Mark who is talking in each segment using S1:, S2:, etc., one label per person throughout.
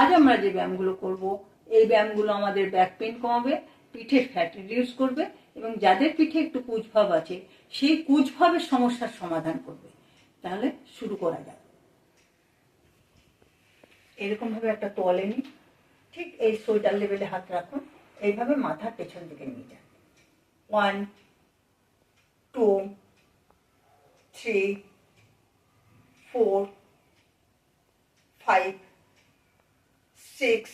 S1: আজ আমরা যে ব্যায়ামগুলো করব, এই ব্যায়ামগুলো আমাদের ব্যাক পেন কমাবে, পিঠের ফ্যাট রিডিউস করবে এবং যাদের পিঠে একটু কুচভাব আছে, সেই কুচভাবের সমস্যার সমাধান করবে। তাহলে শুরু করা যাক। এরকম ভাবে একটা তোয়ালে নিন। ঠিক এই সোয়েটার লেভেলে হাত রাখুন। এইভাবে মাথার পেছন দিকে নিয়ে যান। One two three four five six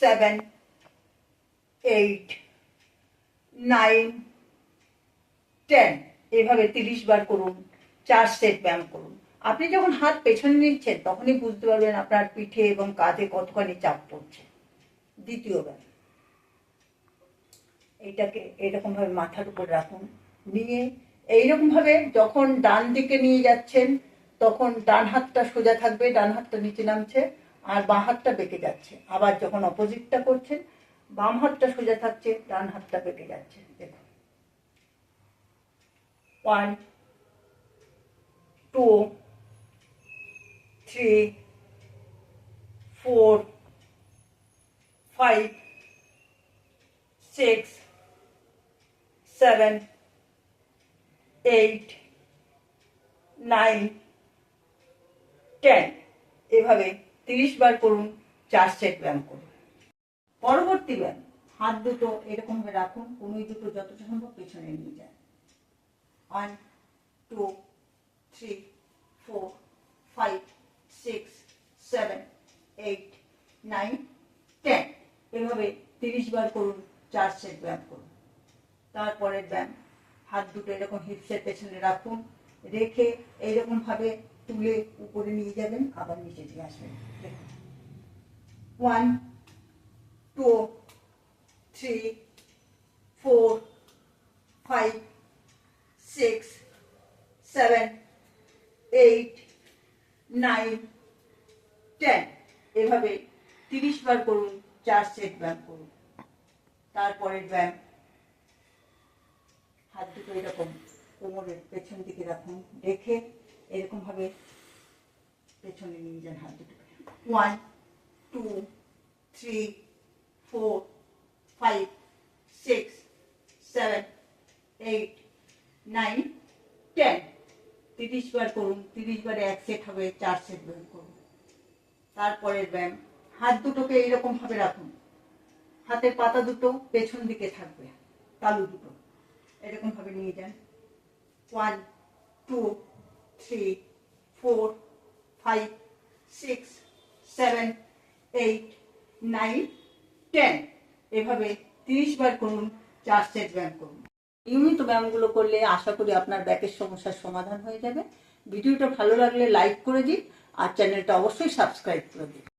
S1: seven eight nine ten এভাবে তিরিশ বার করুন, চার সেট ব্যায়াম করুন। আপনি যখন হাত পেছনে নিচ্ছেন, তখনই বুঝতে পারবেন আপনার পিঠে এবং কাঁধে কতখানি চাপ পড়ছে। দ্বিতীয় ব্যায়াম। এইটাকে এরকম ভাবে মাথার উপর রাখুন। নিয়ে এইরকম ভাবে যখন ডান দিকে নিয়ে যাচ্ছেন, তখন ডান হাতটা সোজা থাকবে, ডান হাতটা নিচে নামছে। আর বাঁ হাতটা বেঁকে যাচ্ছে। আবার যখন অপোজিটটা করছেন, বাম হাতটা সোজা থাকছে, ডান হাতটা বেঁকে যাচ্ছে। দেখুন। One two three four five six seven eight nine ten এভাবে তিরিশ বার করুন, চার সেট ব্যায়াম করুন। পরবর্তী ব্যায়াম, হাত দুটো এরকম ভাবে রাখুন কোনোই দুটো যতটা সম্ভব পেছনে নিয়ে যান। One two three four five six seven eight nine ten এভাবে তিরিশ বার করুন, চার সেট ব্যায়াম করুন। তারপরের ব্যায়াম, হাত দুটো এরকম হিপসের পেছনে রাখুন, রেখে এইরকম ভাবে তুলে উপরে নিয়ে যাবেন, আবার নিচে দিয়ে আসবেন। One two three four five six seven eight nine ten এভাবে তিরিশ বার করুন, চার সেট ব্যায়াম করুন। তারপরের ব্যায়াম হাত দুটো এরকম কোমরের পেছন দিকে রাখুন, রেখে পেছনে নিয়ে যান হাত দুটো one two three four seven eight nine ten তিরিশ বার করুন, তিরিশ বারে এক সেট হবে, চার সেট ব্যায়াম করুন। তারপরের ব্যায়াম, হাত দুটোকে এইরকম ভাবে রাখুন। হাতের পাতা দুটো পেছন দিকে থাকবে, তালু দুটো। এরকম ভাবে নিয়ে যান। One two three four five six seven eight nine ten এভাবে তিরিশ বার করুন, চার সেট ব্যায়াম করুন। নিয়মিত ব্যায়ামগুলো করলে আশা করি আপনার ব্যাকের সমস্যার সমাধান হয়ে যাবে। ভিডিওটা ভালো লাগলে লাইক করে দিন আর চ্যানেলটা অবশ্যই সাবস্ক্রাইব করে দিন।